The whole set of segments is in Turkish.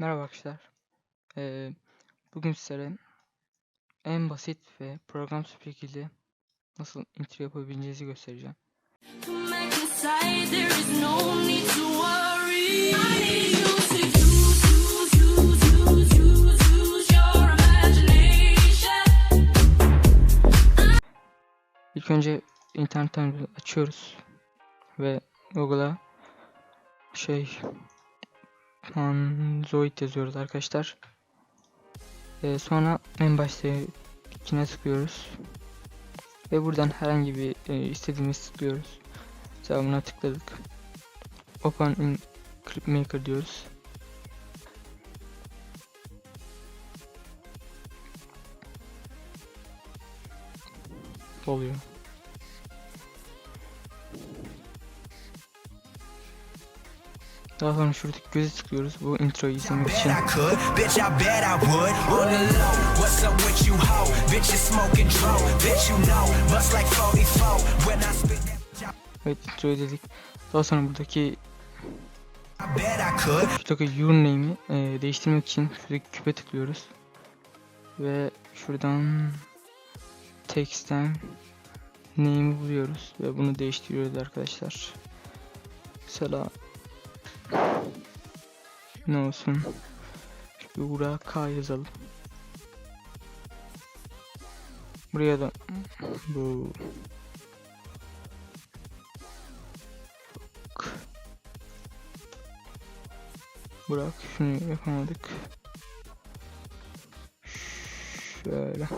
Merhaba arkadaşlar. Ee, bugün sizlere en basit ve programsız bir şekilde nasıl intro yapabileceğinizi göstereceğim. İlk önce internetten bir açıyoruz ve Google'a şey Panzoid yazıyoruz arkadaşlar. Ee, sonra en başta içine tıklıyoruz. Ve buradan herhangi bir e, istediğimiz tıklıyoruz. Mesela buna tıkladık. Open in Clip Maker diyoruz. Oluyor. Daha sonra şuradaki göze tıklıyoruz bu introyu izlemek için. Bet I could, bitch, I bet I would. On the low, what's up with you, ho? Bitch, you smoking drone, bitch, you know. Bust like 44 when I spit that. Evet introyu dedik. Daha sonra buradaki şuradaki username'i e, değiştirmek için şuradaki küpe tıklıyoruz. Ve şuradan text'ten name'i buluyoruz ve bunu değiştiriyoruz arkadaşlar. Mesela ne olsun? Şuraya K yazalım. Buraya da bu Bırak şunu yapamadık. Şöyle.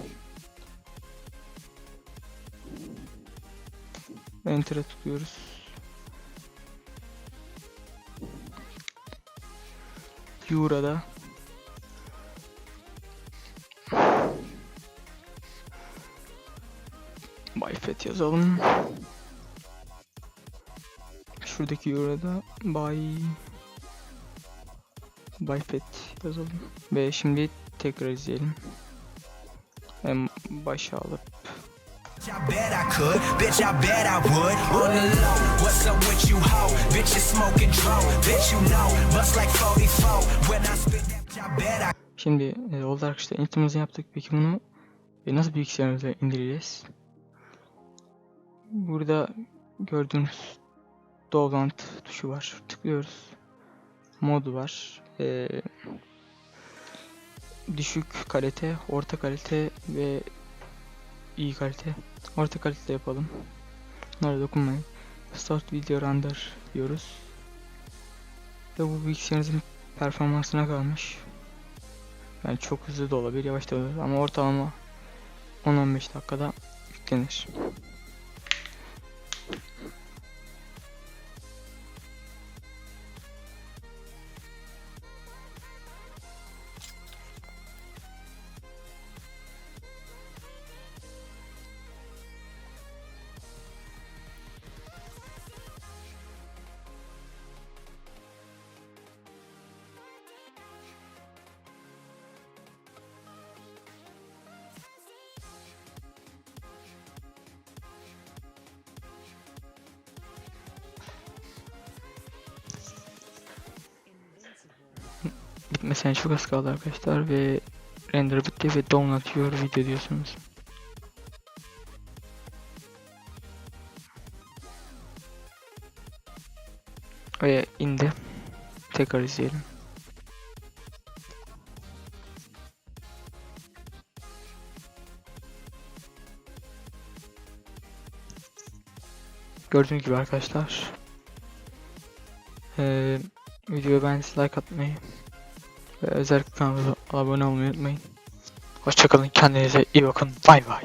Enter'a tıklıyoruz. Eura'da Bayfet yazalım. Şuradaki Eura'da Bay Bayfet yazalım. Ve şimdi tekrar izleyelim. Hem başa alıp Şimdi e, oldu arkadaşlar intromuzu yaptık. Peki bunu e, nasıl bilgisayarımıza indireceğiz? Burada gördüğünüz download tuşu var. Tıklıyoruz. Mod var. E, düşük kalite, orta kalite ve iyi kalite. Orta kalite yapalım. Bunlara dokunmayın. Start video render diyoruz. Ve bu bilgisayarınızın performansına kalmış. Yani çok hızlı da olabilir, yavaş da olabilir ama ortalama 10-15 dakikada yüklenir. Bitmesine çok az kaldı arkadaşlar ve render bitti ve download your video diyorsunuz. Ve indi. Tekrar izleyelim. Gördüğünüz gibi arkadaşlar. Ee, videoyu beğendiyseniz like atmayı ve özellikle kanalımıza abone olmayı unutmayın. Hoşçakalın kendinize iyi bakın bay bay.